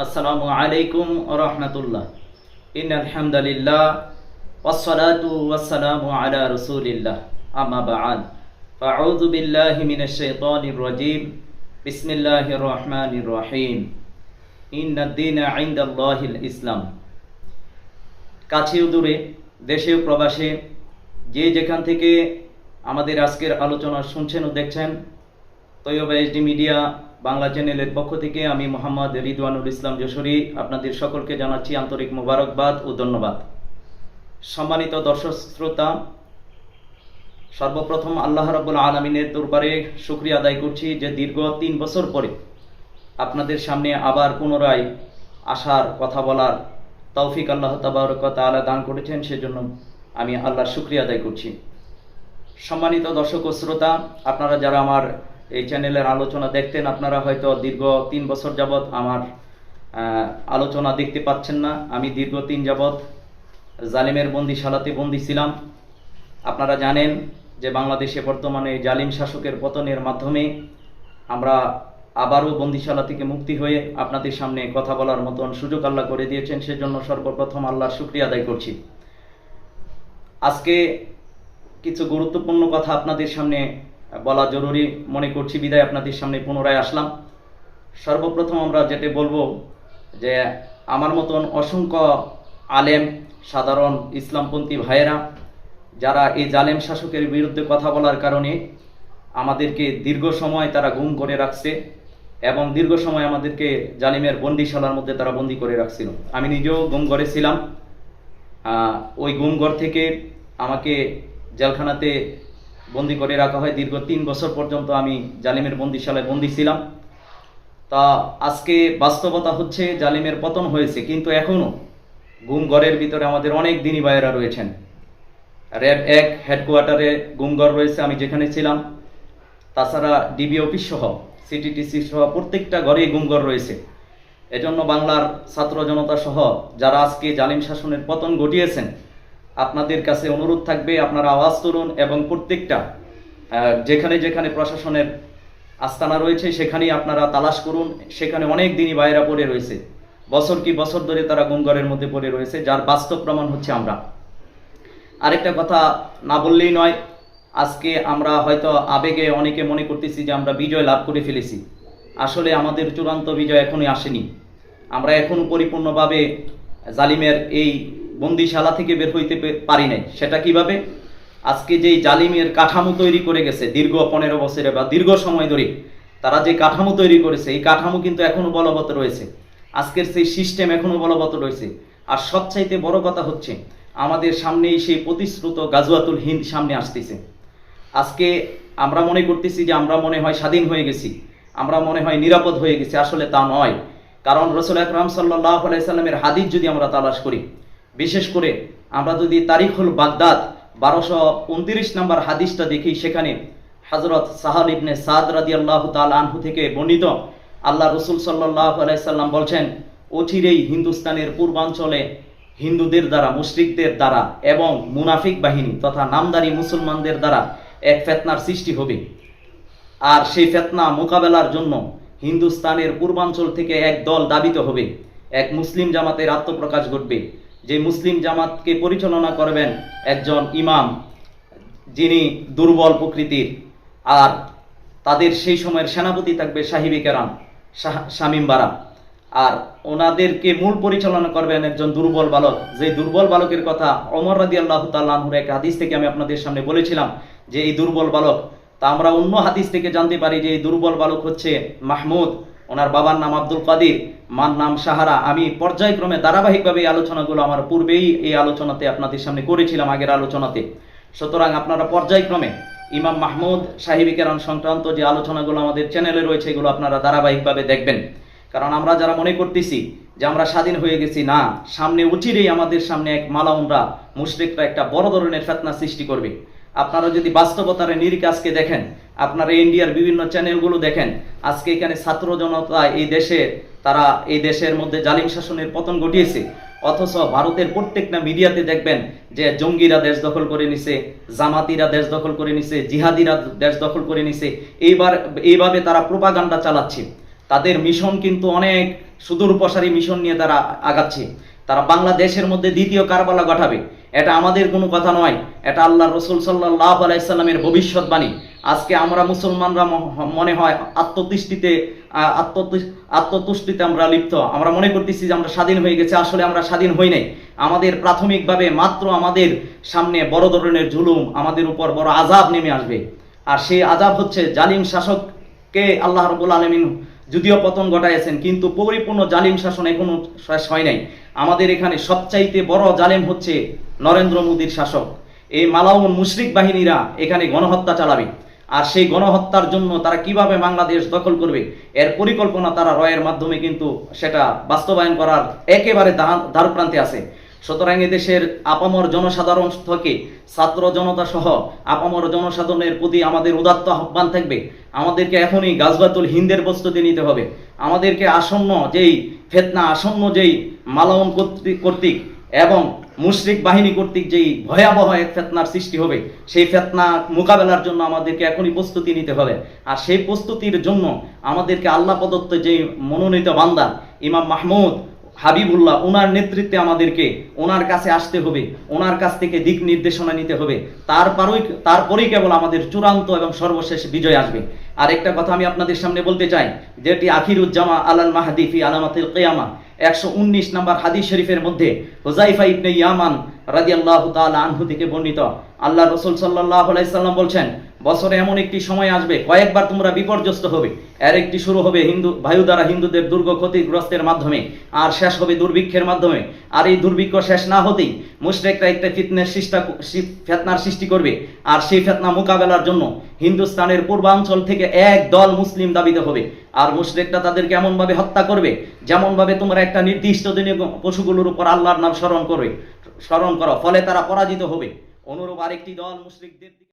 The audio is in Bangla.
আসসালামু আলাইকুম রহমতুল্লাহ ইন আলহামদুলিল্লাহ والصلاة والسلام على رسول الله أما بعد فأعوذ بالله من الشيطان الرجيم بسم الله الرحمن الرحيم إن الدين عند الله الإسلام কাছেও দূরে দেশেও প্রবাসে যে যেখান থেকে আমাদের আজকের আলোচনা শুনছেন ও দেখছেন তৈয়বা এইচডি মিডিয়া বাংলা চ্যানেলের পক্ষ থেকে আমি মোহাম্মদ রিদওয়ানুল ইসলাম যশোরী আপনাদের সকলকে জানাচ্ছি আন্তরিক মোবারকবাদ ও ধন্যবাদ। সম্মানিত দর্শক শ্রোতা, সর্বপ্রথম আল্লাহ রাবুল আলমিনের দরবারে শুক্রিয়া আদায় করছি যে দীর্ঘ তিন বছর পরে আপনাদের সামনে আবার পুনরায় আসার কথা বলার তৌফিক আল্লাহ তাবারক আলা দান করেছেন, সেজন্য আমি আল্লাহর শুক্রিয়া আদায় করছি। সম্মানিত দর্শক ও শ্রোতা, আপনারা যারা আমার এই চ্যানেলের আলোচনা দেখতেন আপনারা হয়তো দীর্ঘ তিন বছর যাবৎ আমার আলোচনা দেখতে পাচ্ছেন না। আমি দীর্ঘ তিন যাবৎ জালিমের বন্দিশালাতে বন্দি ছিলাম। আপনারা জানেন যে বাংলাদেশে বর্তমানে জালিম শাসকের পতনের মাধ্যমে আমরা আবারও বন্দিশালা থেকে মুক্তি হয়ে আপনাদের সামনে কথা বলার মতন সুযোগ আল্লাহ করে দিয়েছেন। সেজন্য সর্বপ্রথম আল্লাহর শুক্রিয়া আদায় করছি। আজকে কিছু গুরুত্বপূর্ণ কথা আপনাদের সামনে বলা জরুরি। মনে করছি বিদায় আপনাদের সামনে পুনরায় আসলাম। সর্বপ্রথম আমরা যেটা বলব যে আমার মতন অসংখ্য আলেম, সাধারণ ইসলামপন্থী ভাইয়েরা, যারা এই জালেম শাসকের বিরুদ্ধে কথা বলার কারণে আমাদেরকে দীর্ঘ সময় তারা গুম করে রাখছে এবং দীর্ঘ সময় আমাদেরকে জালিমের বন্দিশালার মধ্যে তারা বন্দি করে রাখছিল। আমি নিজেও গুম ঘরে ছিলাম ওই গুমঘর থেকে আমাকে জেলখানাতে বন্দি করে রাখা হয়। দীর্ঘ তিন বছর পর্যন্ত আমি জালিমের বন্দিশালায় বন্দি ছিলাম। তা আজকে বাস্তবতা হচ্ছে জালিমের পতন হয়েছে, কিন্তু এখনও গুমঘরের ভিতরে আমাদের অনেক দিনী ভাইয়েরা রয়েছেন। র্যাব এক হেডকোয়ার্টারে গুমঘর রয়েছে, আমি যেখানে ছিলাম। তাছাড়া ডিবি অফিস সহ, সিটিটিসি সহ প্রত্যেকটা ঘরেই গুমঘর রয়েছে। এজন্য বাংলার ছাত্র জনতা সহ যারা আজকে জালিম শাসনের পতন ঘটিয়েছেন আপনাদের কাছে অনুরোধ থাকবে, আপনারা আওয়াজ তুলুন এবং প্রত্যেকটা যেখানে যেখানে প্রশাসনের আস্তানা রয়েছে, সেখানেই আপনারা তালাশ করুন। সেখানে অনেক দিনই বাইরা পড়ে রয়েছে। বছর কি বছর ধরে তারা গুমঘরের মধ্যে পড়ে রয়েছে, যার বাস্তব প্রমাণ হচ্ছে আমরা। আরেকটা কথা না বললেই নয়, আজকে আমরা হয়তো আবেগে অনেকে মনে করতেছি যে আমরা বিজয় লাভ করে ফেলেছি। আসলে আমাদের চূড়ান্ত বিজয় এখনই আসেনি। আমরা এখনও পরিপূর্ণভাবে জালিমের এই বন্দিশালা থেকে বের হইতে পারি নাই। সেটা কীভাবে? আজকে যেই জালিমের কাঠামো তৈরি করে গেছে, দীর্ঘ পনেরো বছরে বা দীর্ঘ সময় ধরে, তারা যে কাঠামো তৈরি করেছে, এই কাঠামো কিন্তু এখনও বলবৎ রয়েছে। আজকের সেই সিস্টেম এখনও বলবৎ রয়েছে। আর সবচাইতে বড় কথা হচ্ছে, আমাদের সামনেই সেই প্রতিশ্রুত গাজওয়াতুল হিন্দ সামনে আসতেছে। আজকে আমরা মনে করতেছি যে আমরা মনে হয় স্বাধীন হয়ে গেছি, আমরা মনে হয় নিরাপদ হয়ে গেছি, আসলে তা নয়। কারণ রসুল আকরাম সাল্লাহ আলাইসাল্লামের হাদিস যদি আমরা তালাশ করি বিশেষ করে আমরা যদি তারিখুল বাগদাদ বারোশো উনত্রিশ নম্বর হাদিসটা দেখি, সেখানে হজরত সাহাল ইবনে সাদ রাদি আল্লাহ তাল আনহু থেকে বর্ণিত আল্লাহ রসুল সাল্লাহ আলাইসাল্লাম বলছেন অচিরেই হিন্দুস্তানের পূর্বাঞ্চলে হিন্দুদের দ্বারা, মুশরিকদের দ্বারা এবং মুনাফিক বাহিনী তথা নামদারি মুসলমানদের দ্বারা এক ফেতনার সৃষ্টি হবে। আর সেই ফেতনা মোকাবেলার জন্য হিন্দুস্তানের পূর্বাঞ্চল থেকে এক দল দাবিত হবে। এক মুসলিম জামাতের আত্মপ্রকাশ ঘটবে। যে মুসলিম জামাতকে পরিচালনা করবেন একজন ইমাম, যিনি দুর্বল প্রকৃতির, আর তাদের সেই সময়ের সেনাপতি থাকবে সাহিবি কেরাম শামীম বারা। আর ওনাদেরকে মূল পরিচালনা করবেন একজন দুর্বল বালক। যে দুর্বল বালকের কথা অমর রাদি আল্লাহ তাল্লাহুর এক হাদিস থেকে আমি আপনাদের সামনে বলেছিলাম যে এই দুর্বল বালক, তা আমরা অন্য হাদিস থেকে জানতে পারি যে এই দুর্বল বালক হচ্ছে মাহমুদ। ওনার বাবার নাম আব্দুল কাদির, মার নাম সাহারা। আমি পর্যায়ক্রমে ধারাবাহিকভাবে এই আলোচনাগুলো আমার পূর্বেই এই আলোচনাতে আপনাদের সামনে করেছিলাম, আগের আলোচনাতে। সুতরাং আপনারা পর্যায়ক্রমে ইমাম মাহমুদ, সাহিবি সংক্রান্ত যে আলোচনাগুলো আমাদের চ্যানেলে রয়েছে, এগুলো আপনারা ধারাবাহিকভাবে দেখবেন। কারণ আমরা যারা মনে করতেছি যে আমরা স্বাধীন হয়ে গেছি, না, সামনে উচিরেই আমাদের সামনে এক মালাউনরা মুশরিকরা একটা বড় ধরনের ফেতনা সৃষ্টি করবে। আপনারা যদি বাস্তবতার নিরিখ আজকে দেখেন আপনারা ইন্ডিয়ার বিভিন্ন চ্যানেলগুলো দেখেন। আজকে এখানে ছাত্র জনতা এই দেশে, তারা এই দেশের মধ্যে জালিম শাসনের পতন ঘটিয়েছে। অথচ ভারতের প্রত্যেকটা মিডিয়াতে দেখবেন যে জঙ্গিরা দেশ দখল করে নিছে, জামাতিরা দেশ দখল করে নিছে, জিহাদিরা দেশ দখল করে নিছে। এইবার, এইভাবে তারা প্রোপাগান্ডা চালাচ্ছে। তাদের মিশন কিন্তু অনেক সুদূর প্রসারী মিশন নিয়ে তারা আগাচ্ছে। তারা বাংলাদেশের মধ্যে দ্বিতীয় কারবালা ঘটাবে। এটা আমাদের কোনো কথা নয়। এটা আল্লাহ রসুল সাল্লাহ আলাইসাল্লামের ভবিষ্যৎবাণী আজকে আমরা মুসলমানরা মনে হয় আত্মতুষ্টিতে আত্মতুষ্টিতে আমরা লিপ্ত। আমরা মনে করতেছি যে আমরা স্বাধীন হয়ে গেছে, আসলে আমরা স্বাধীন হই নাই। আমাদের প্রাথমিকভাবে মাত্র আমাদের সামনে বড় ধরনের জুলুম, আমাদের উপর বড় আজাব নেমে আসবে। আর সেই আজাব হচ্ছে জালিম শাসককে আল্লাহ রবুল আলমিন যদিও পতন ঘটাইছেন কিন্তু পরিপূর্ণ জালিম শাসন এখনও শেষ হয় নাই। আমাদের এখানে সবচাইতে বড় জালিম হচ্ছে নরেন্দ্র মোদীর শাসক। এই মালাউন মুশরিক বাহিনীরা এখানে গণহত্যা চালাবে। আর সেই গণহত্যার জন্য তারা কীভাবে বাংলাদেশ দখল করবে, এর পরিকল্পনা তারা রয়ের মাধ্যমে কিন্তু সেটা বাস্তবায়ন করার একেবারে দ্বার- দ্বারপ্রান্তে আছে। সুতরাং দেশের আপামর জনসাধারণ থেকে ছাত্র জনতা সহ আপামর জনসাধারণের প্রতি আমাদের উদাত্ত আহ্বান থাকবে। আমাদেরকে এখনই গাছবাতুল হিন্দের প্রস্তুতি নিতে হবে। আমাদেরকে আসন্ন যেই ফেতনা, আসন্ন যেই মালাউন কর্তৃক কর্তৃক এবং মুশরিক বাহিনী কর্তৃক যেই ভয়াবহ এক ফেতনার সৃষ্টি হবে, সেই ফেতনা মোকাবেলার জন্য আমাদেরকে এখনই প্রস্তুতি নিতে হবে। আর সেই প্রস্তুতির জন্য আমাদেরকে আল্লাহ প্রদত্ত যে মনোনীত বান্দা, ইমাম মাহমুদ হাবিবুল্লাহ ওনার নেতৃত্বে আমাদেরকে ওনার কাছে আসতে হবে, ওনার কাছ থেকে দিক নির্দেশনা নিতে হবে। তারপরই, তারপরেই কেবল আমাদের চূড়ান্ত এবং সর্বশেষ বিজয় আসবে। আর একটা কথা আমি আপনাদের সামনে বলতে চাই, যেটি আখিরুজ্জামা আলাল মাহাদি ফি আলামাতিল কিয়ামা, একশো উনিশ নম্বর হাদিস শরীফের মধ্যে হুজাইফা ইবনে ইয়ামান রাদিয়াল্লাহু তাআলা আনহু থেকে বর্ণিত। আল্লাহ রসুল সাল্লাল্লাহু আলাইহি সাল্লাম বলছেন বছরে এমন একটি সময় আসবে, কয়েকবার তোমরা বিপর্যস্ত হবে। এর একটি শুরু হবে হিন্দু বায়ু দ্বারা হিন্দুদের দুর্গ ক্ষতিগ্রস্তের মাধ্যমে, আর শেষ হবে দুর্ভিক্ষের মাধ্যমে। আর এই দুর্ভিক্ষ শেষ না হতেই মুশরিকরা একটা ফিতনের সৃষ্টা ফেতনার সৃষ্টি করবে, আর সেই ফেতনা মোকাবেলার জন্য হিন্দুস্তানের পূর্বাঞ্চল থেকে এক দল মুসলিম দাবিতে হবে। আর মুশরিকরা তাদেরকে এমনভাবে হত্যা করবে, যেমনভাবে তোমরা একটা নির্দিষ্ট দিনে পশুগুলোর উপর আল্লাহর নাম স্মরণ করবে, স্মরণ করো, ফলে তারা পরাজিত হবে। অনুরূপ আরেকটি দল মুশরিকদের